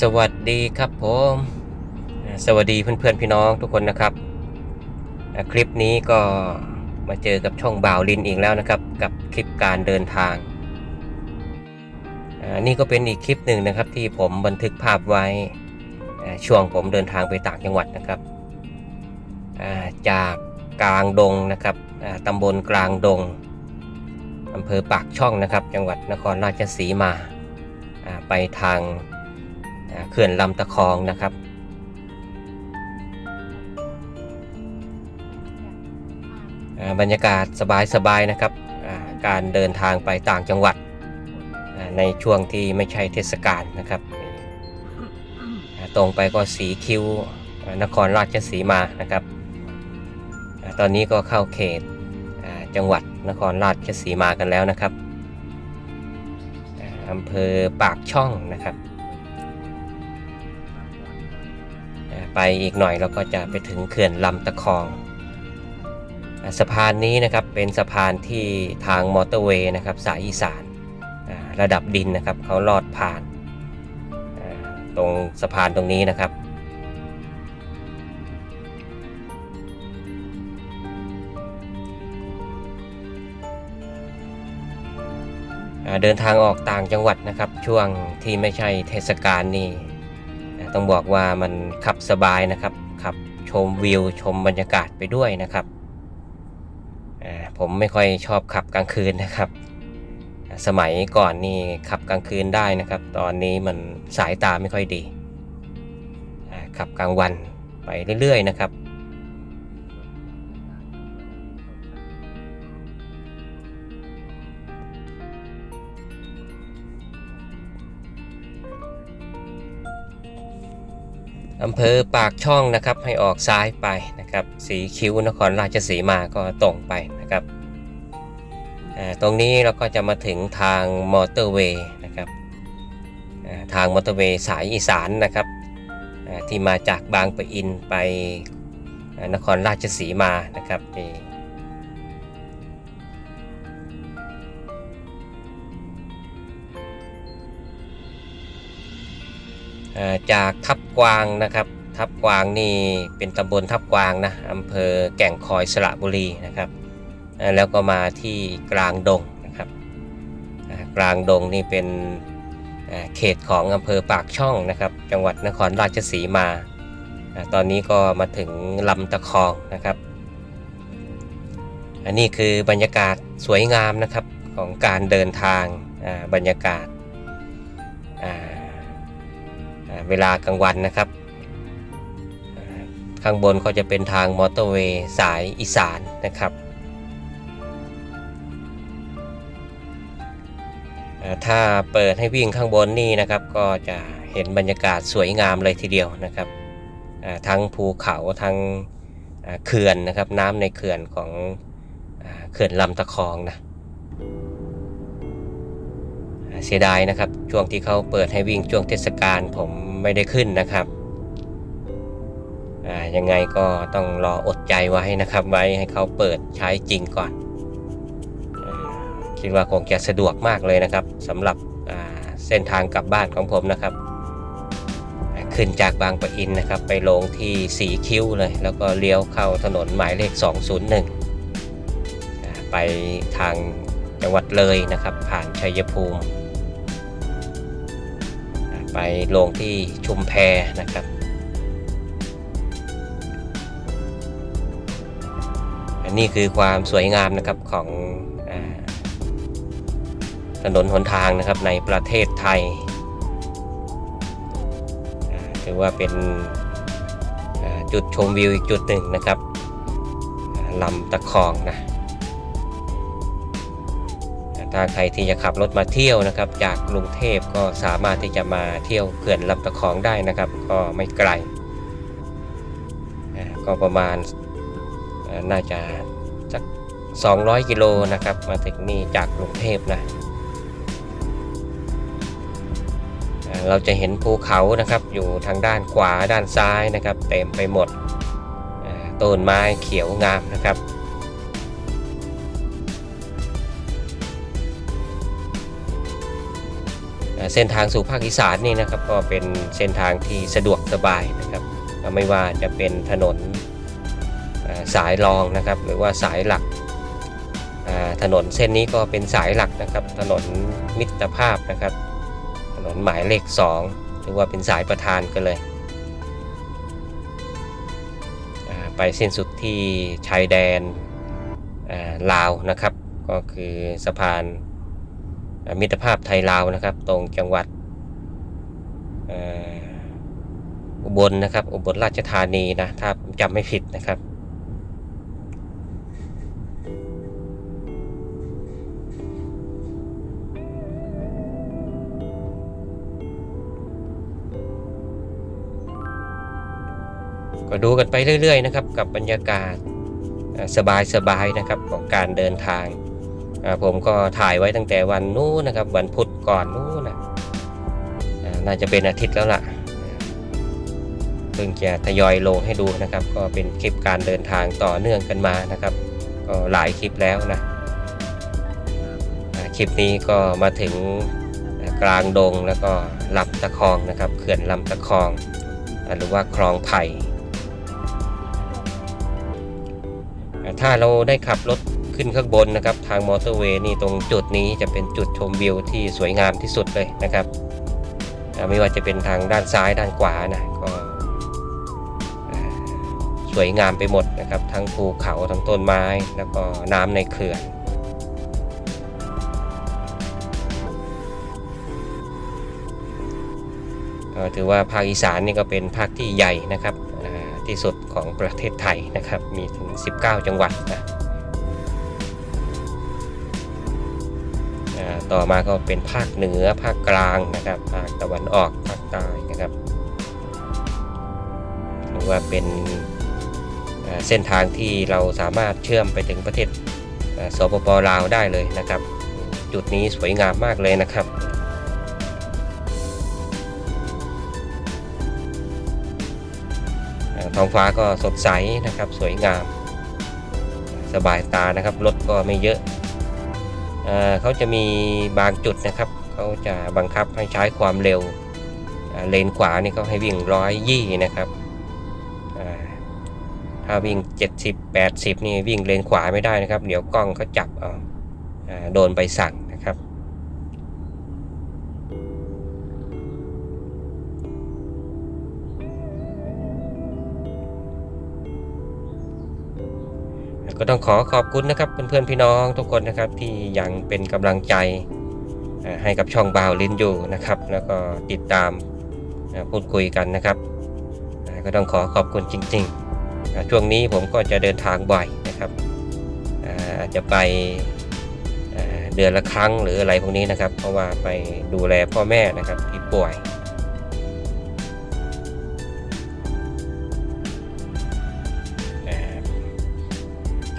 สวัสดีครับผมสวัสดีเพื่อนๆพี่น้องทุกคนนะครับคลิปนี้ก็มาเจอกับช่องบ่าวลินอีกแล้วนะครับ กับคลิปการเดินทางนี่ก็เป็นอีกคลิปหนึ่งนะครับ ที่ผมบันทึกภาพไว้ช่วงผมเดินทางไปต่างจังหวัดนะครับจากกลางดงนะครับตำบลกลางดงอำเภอปากช่องนะครับ จังหวัดนครราชสีมาไปทาง เขื่อนลำตะคองนะครับ บรรยากาศสบายๆนะครับ การเดินทางไปต่างจังหวัด ในช่วงที่ไม่ใช่เทศกาลนะครับ ตรงไปก็สีคิวนครราชสีมานะครับ ตอนนี้ก็เข้าเขตจังหวัดนครราชสีมากันแล้วนะครับอำเภอปากช่องนะครับ ไปอีกหน่อยเราก็จะไปถึงเขื่อนลำตะคอง สะพานนี้นะครับเป็นสะพานที่ทางมอเตอร์เวย์นะครับสายอีสานระดับดินนะครับเขาลอดผ่าน ตรงสะพานตรงนี้นะครับเดินทางออกต่างจังหวัดนะครับช่วงที่ไม่ใช่เทศกาลนี่ ต้องบอกว่ามันขับสบายนะครับขับชมวิวชมบรรยากาศไปด้วยนะครับผมไม่ค่อยชอบขับกลางคืนนะครับ สมัยก่อนนี่ขับกลางคืนได้นะครับ ตอนนี้มันสายตาไม่ค่อยดีขับกลางวันไปเรื่อยๆนะครับ อำเภอปากช่องนะครับให้ออกซ้ายไปนะครับสีคิ้วนครราชสีมาก็ตรงไปนะครับตรงนี้เราก็จะมาถึงทางมอเตอร์เวย์นะครับทางมอเตอร์เวย์สายอีสานนะครับที่มาจากบางปะอินไปนครราชสีมานะครับ จากทับกวางนะครับ ทับกวางนี่เป็นตำบลทับกวางนะอำเภอแก่งคอยสระบุรีนะครับ แล้วก็มาที่กลางดงนะครับ กลางดงนี่เป็นเขตของอำเภอปากช่องนะครับ จังหวัดนครราชสีมา ตอนนี้ก็มาถึงลำตะคองนะครับ อันนี้คือบรรยากาศสวยงามนะครับของการเดินทางบรรยากาศา เวลากลางวันนะครับ ข้างบนก็จะเป็นทางมอเตอร์เวย์สายอีสานนะครับถ้าเปิดให้วิ่งข้างบนนี่นะครับก็จะเห็นบรรยากาศสวยงามเลยทีเดียวนะครับทั้งภูเขาทั้งเขื่อนนะครับน้ำในเขื่อนของเขื่อนลำตะคองนะ เสียดายนะครับ ช่วงที่เขาเปิดให้วิ่งช่วงเทศกาลผมไม่ได้ขึ้นนะครับยังไงก็ต้องรออดใจไว้นะครับ ไว้ให้เขาเปิดใช้จริงก่อนอคิดว่าคงจะสะดวกมากเลยนะครับสำหรับเส้นทางกลับบ้านของผมนะครับ ขึ้นจากบางปะอินนะครับ ไปลงที่สีคิ้วเลย แล้วก็เลี้ยวเข้าถนนหมายเลข 201อ่าไปทางจังหวัดเลยนะครับ ผ่านชัยภูมิ ไปลงที่ชุมแพนะครับ อันนี้คือความสวยงามนะครับของอถนนหนทางนะครับในประเทศไทยถือว่าเป็นจุดชมวิวอีกจุดหนึ่งนะครับลำตะคองนะ ถ้าใครที่จะขับรถมาเที่ยวนะครับ จากกรุงเทพก็สามารถที่จะมาเที่ยวเขื่อนลำตะคองได้นะครับ ก็ไม่ไกล ก็ประมาณน่าจะสัก 200 กิโลนะครับ มาถึงนี่จากกรุงเทพนะเราจะเห็นภูเขานะครับอยู่ทางด้านขวาด้านซ้ายนะครับ เต็มไปหมดต้นไม้เขียวงามนะครับ เส้นทางสู่ภาคอีสานนี่นะครับก็เป็นเส้นทางที่สะดวกสบายนะครับไม่ว่าจะเป็นถนนสายรองนะครับหรือว่าสายหลักถนนเส้นนี้ก็เป็นสายหลักนะครับถนนมิตรภาพนะครับ ถนนหมายเลข2ถือว่าเป็นสายประธานกันเลยไปสิ้นสุดที่ชายแดนลาวนะครับ ก็คือสะพาน มิตรภาพไทยลาวนะครับ ตรงจังหวัดอุบลนะครับ อุบลราชธานีนะ ถ้าจำไม่ผิดนะครับ ก็ดูกันไปเรื่อย ๆ นะครับ กับบรรยากาศสบายๆนะครับของการเดินทาง ผมก็ถ่ายไว้ตั้งแต่วันนู้นนะครับ วันพุธก่อนนู้นนะอ่าน่าจะเป็นอาทิตย์แล้วล่ะเพิ่งจะทยอยลงให้ดูนะครับ ก็เป็นคลิปการเดินทางต่อเนื่องกันมานะครับ ก็หลายคลิปแล้วนะคลิปนี้ก็มาถึงกลางดงแล้วก็ลำตะคองนะครับเขื่อนลำตะคอง หรือว่าคลองไผ่ถ้าเราได้ขับรถ ขึ้นข้างบนนะครับ ทางมอเตอร์เวย์นี่ตรงจุดนี้จะเป็นจุดชมวิวที่สวยงามที่สุดเลยนะครับ ไม่ว่าจะเป็นทางด้านซ้ายด้านขวานะก็สวยงามไปหมดนะครับ ทั้งภูเขาทั้งต้นไม้แล้วก็น้ำในเขื่อนถือว่าภาคอีสานนี่ก็เป็นภาคที่ใหญ่นะครับที่สุดของประเทศไทยนะครับ มีถึง 19 จังหวัดนะ ต่อมาก็เป็นภาคเหนือภาคกลางนะครับ ภาคตะวันออกภาคใต้นะครับหรือว่าเป็นเส้นทางที่เราสามารถเชื่อมไปถึงประเทศสปปลาวได้เลยนะครับ จุดนี้สวยงามมากเลยนะครับอ่าท้องฟ้าก็สดใสนะครับ สวยงาม สบายตานะครับรถก็ไม่เยอะ เขาจะมีบางจุดนะครับเขาจะบังคับให้ใช้ความเร็วเลนขวานี่เขาให้วิ่งร้อยยี่นะครับถ้าวิ่ง 70 80 นี่วิ่งเลนขวาไม่ได้นะครับ เดี๋ยวกล้องเขาจับเอาโดนใบสั่ง ก็ต้องขอขอบคุณนะครับเพื่อนๆพี่น้องทุกคนนะครับที่ยังเป็นกำลังใจให้กับช่องบาวลินอยู่นะครับ แล้วก็ติดตามพูดคุยกันนะครับ ก็ต้องขอขอบคุณจริงๆ ช่วงนี้ผมก็จะเดินทางบ่อยนะครับอาจจะไปเดือนละครั้งหรืออะไรพวกนี้นะครับ เพราะว่าไปดูแลพ่อแม่นะครับที่ป่วย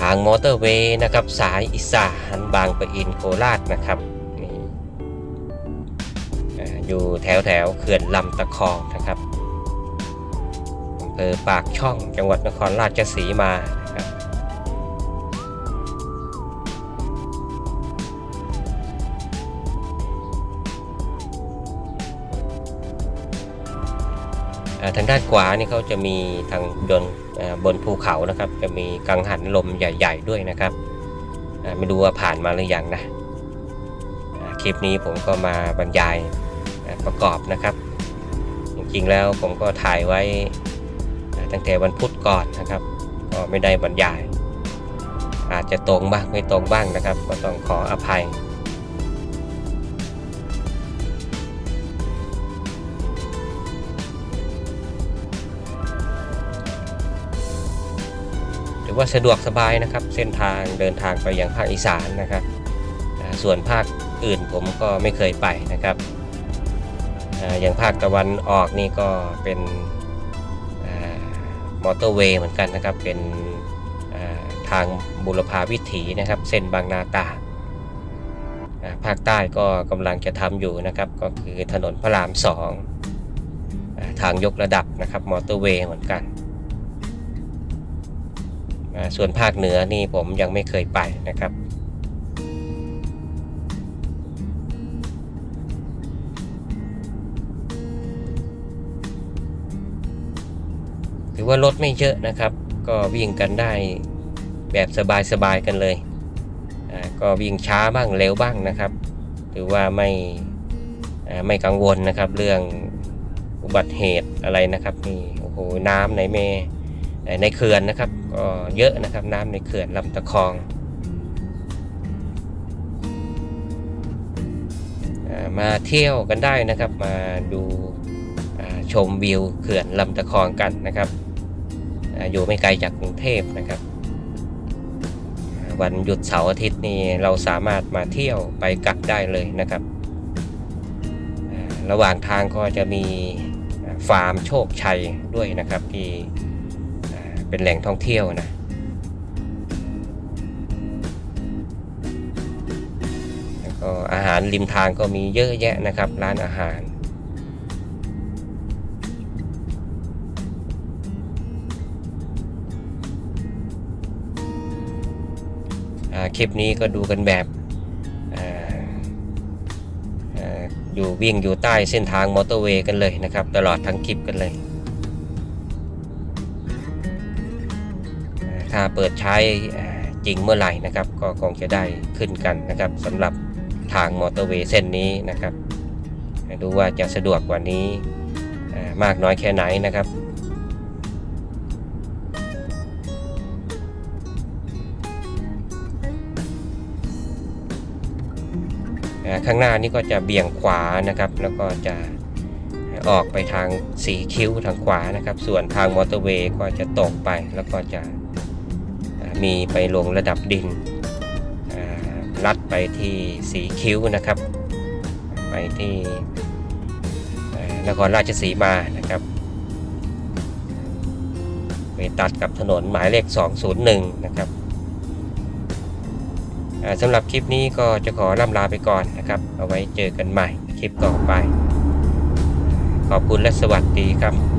ทางมอเตอร์เวย์นะครับสายอีสานบางปะอินโคราชนะครับนี่อยู่แถวแถวเขื่อนลำตะคองนะครับอำเภอปากช่องจังหวัดนครราชสีมา ทางด้านขวานี่เขาจะมีทางยนบนภูเขานะครับ จะมีกังหันลมใหญ่ ๆ ด้วยนะครับอ่าไม่รู้ว่าผ่านมาหรือยังนะคลิปนี้ผมก็มาบรรยายประกอบนะครับ จริงๆแล้วผมก็ถ่ายไว้ตั้งแต่วันพุธก่อนนะครับ ก็ไม่ได้บรรยาย อาจจะตรงบ้างไม่ตรงบ้างนะครับ ก็ต้องขออภัย ถือว่าสะดวกสบายนะครับ เส้นทางเดินทางไปยังภาคอีสานนะครับส่วนภาคอื่นผมก็ไม่เคยไปนะครับอย่างภาคตะวันออกนี่ก็เป็นมอเตอร์เวย์เหมือนกันนะครับ เป็นทางบุรพาวิถีนะครับ เส้นบางนาตาภาคใต้ก็กำลังจะทำอยู่นะครับ ก็คือถนนพระรามสองทางยกระดับนะครับมอเตอร์เวย์เหมือนกัน ส่วนภาคเหนือนี่ผมยังไม่เคยไปนะครับ ถือว่ารถไม่เยอะนะครับ ก็วิ่งกันได้แบบสบายๆกันเลย ก็วิ่งช้าบ้างเร็วบ้างนะครับ ถือว่าไม่ไม่กังวลนะครับเรื่องอุบัติเหตุอะไรนะครับนี่โอ้โหน้ำไหนเม่ ในเขื่อนนะครับก็เยอะนะครับน้ำในเขื่อนลำตะคองมาเที่ยวกันได้นะครับ มาดูชมวิวเขื่อนลำตะคองกันนะครับอยู่ไม่ไกลจากกรุงเทพนะครับ วันหยุดเสาร์อาทิตย์นี่เราสามารถมาเที่ยวไปกลับได้เลยนะครับ ระหว่างทางก็จะมีฟาร์มโชคชัยด้วยนะครับที่ เป็นแหล่งท่องเที่ยวนะแล้วก็อาหารริมทางก็มีเยอะแยะนะครับ ร้านอาหารคลิปนี้ก็ดูกันแบบอยู่วิ่งอยู่ใต้เส้นทางมอเตอร์เวย์กันเลยนะครับ ตลอดทั้งคลิปกันเลย ถ้าเปิดใช้จริงเมื่อไหร่นะครับ ก็คงจะได้ขึ้นกันนะครับสำหรับทางมอเตอร์เวย์เส้นนี้นะครับ ดูว่าจะสะดวกกว่านี้มากน้อยแค่ไหนนะครับข้างหน้านี่ก็จะเบี่ยงขวานะครับ แล้วก็จะออกไปทางสีคิ้วทางขวานะครับ ส่วนทางมอเตอร์เวย์ก็จะตรงไปแล้วก็จะ มีไปลงระดับดินลัดไปที่สีคิ้วนะครับ ไปที่นครราชสีมานะครับไปตัดกับถนนหมายเลข 201 นะครับสำหรับคลิปนี้ก็จะขอล่ำลาไปก่อนนะครับ เอาไว้เจอกันใหม่คลิปต่อไป ขอบคุณและสวัสดีครับ